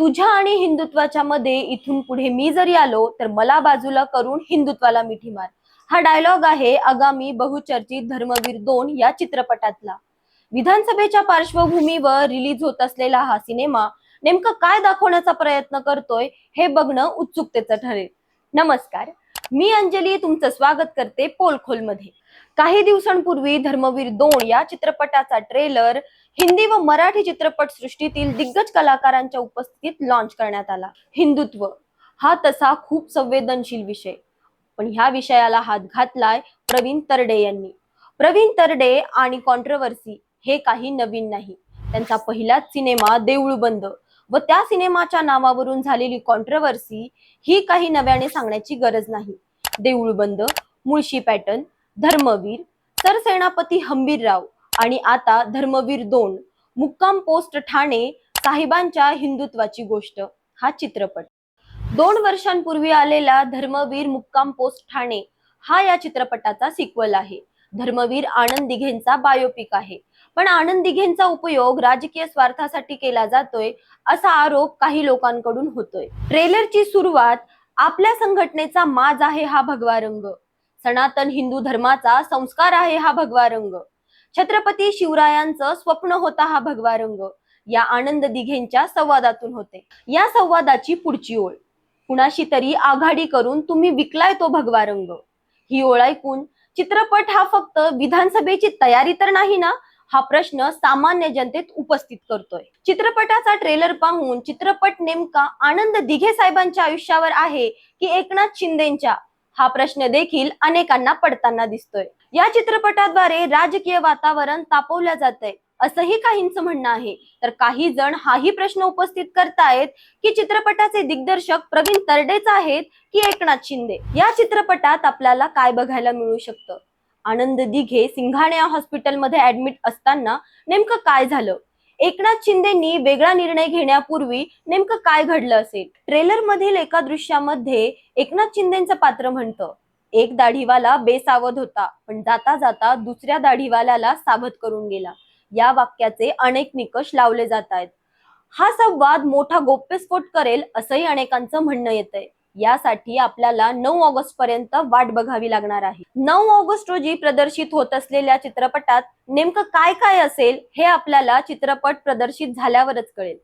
तुझ्या आणि हिंदुत्वाच्या मध्ये इथून पुढे मी जरी आलो तर मला बाजूला करून हिंदुत्वाला मिठी मार. हा डायलॉग आहे आगामी बहुचर्चित धर्मवीर दोन या चित्रपटातला. विधानसभेच्या पार्श्वभूमीवर रिलीज होत असलेला हा सिनेमा नेमकं काय दाखवण्याचा प्रयत्न करतोय हे बघणं उत्सुकतेचं ठरेल. नमस्कार. मी अंजली तुमचं स्वागत करते पोलखोलमध्ये काही दिवसांपूर्वी धर्मवीर दोन या चित्रपटाचा ट्रेलर हिंदी व मराठी चित्रपट सृष्टीतील दिग्गज कलाकारांच्या उपस्थितीत लॉन्च करण्यात आला. हिंदुत्व हा तसा खूप संवेदनशील विषय. पण ह्या विषयाला हात घातलाय प्रवीण तरडे यांनी. प्रवीण तरडे आणि कॉन्ट्रवर्सी हे काही नवीन नाही. त्यांचा पहिलाच सिनेमा देऊळ बंद. व त्या सिनेमाच्या नावावरून झालेली कॉन्ट्रोवर्सी ही काही नव्याने सांगण्याची गरज नाही. देऊळ बंद मुळशी पॅटर्न धर्मवीर सरसेनापती हंबीरराव आणि आता धर्मवीर दोन मुक्काम पोस्ट ठाणे साहेबांच्या हिंदुत्वाची गोष्ट हा चित्रपट. दोन वर्षांपूर्वी आलेला धर्मवीर मुक्काम पोस्ट ठाणे हा या चित्रपटाचा सिक्वल आहे. धर्मवीर आनंद दिघेंचा बायोपिक आहे. पण आनंद दिघेंचा उपयोग राजकीय स्वार्थासाठी केला जातोय असा आरोप काही लोकांकडून होतोय. ट्रेलरची सुरुवात आपल्या संघटनेचा माज आहे हा भगवा रंग. सनातन हिंदू धर्माचा संस्कार आहे हा भगवा रंग. छत्रपती शिवरायांचं स्वप्न होता हा भगवा रंग. या आनंद दिघेंच्या संवादातून होते. या संवादाची पुढची ओळ. कुणाशी तरी आघाडी करून तुम्ही विकलाय तो भगवा रंग. ही ओळ ऐकून चित्रपट हा फक्त विधानसभेची तयारी तर नाही ना हा प्रश्न सामान्य जनतेत उपस्थित करतोय. चित्रपटाचा ट्रेलर पाहून चित्रपट नेमका आनंद दिघे साहेबांच्या आयुष्यावर आहे की एकनाथ शिंदेच्या? हा प्रश्न देखील अनेकांना पडताना दिसतोय. या चित्रपटाद्वारे राजकीय वातावरण तापवलं जात आहे असंही काहींचं म्हणणं आहे. तर काही जण हाही प्रश्न उपस्थित करतायत की चित्रपटाचे दिग्दर्शक प्रवीण तरडेच आहेत की एकनाथ शिंदे? या चित्रपटात आपल्याला काय बघायला मिळू शकतं? आनंद दिघे सिंघाण्या हॉस्पिटलमध्ये ऍडमिट असताना नेमकं काय झालं? एकनाथ शिंदेनी वेगळा निर्णय घेण्यापूर्वी नेमकं काय घडलं असेल? ट्रेलर मधील एका दृश्यामध्ये एकनाथ शिंदेचं पात्र म्हणतं एक दाढीवाला बेसावध होता पण जाता जाता दुसऱ्या दाढीवाल्याला सावध करून गेला. या वाक्याचे अनेक निकष लावले जात आहेत. हा संवाद मोठा गोप्यस्फोट करेल असंही अनेकांचं म्हणणं येतंय. यासाठी आपल्याला नऊ ऑगस्ट पर्यंत वाट बघावी लागणार आहे. नऊ ऑगस्ट रोजी प्रदर्शित होत असलेल्या चित्रपटात नेमकं काय काय असेल हे आपल्याला चित्रपट प्रदर्शित झाल्यावरच कळेल.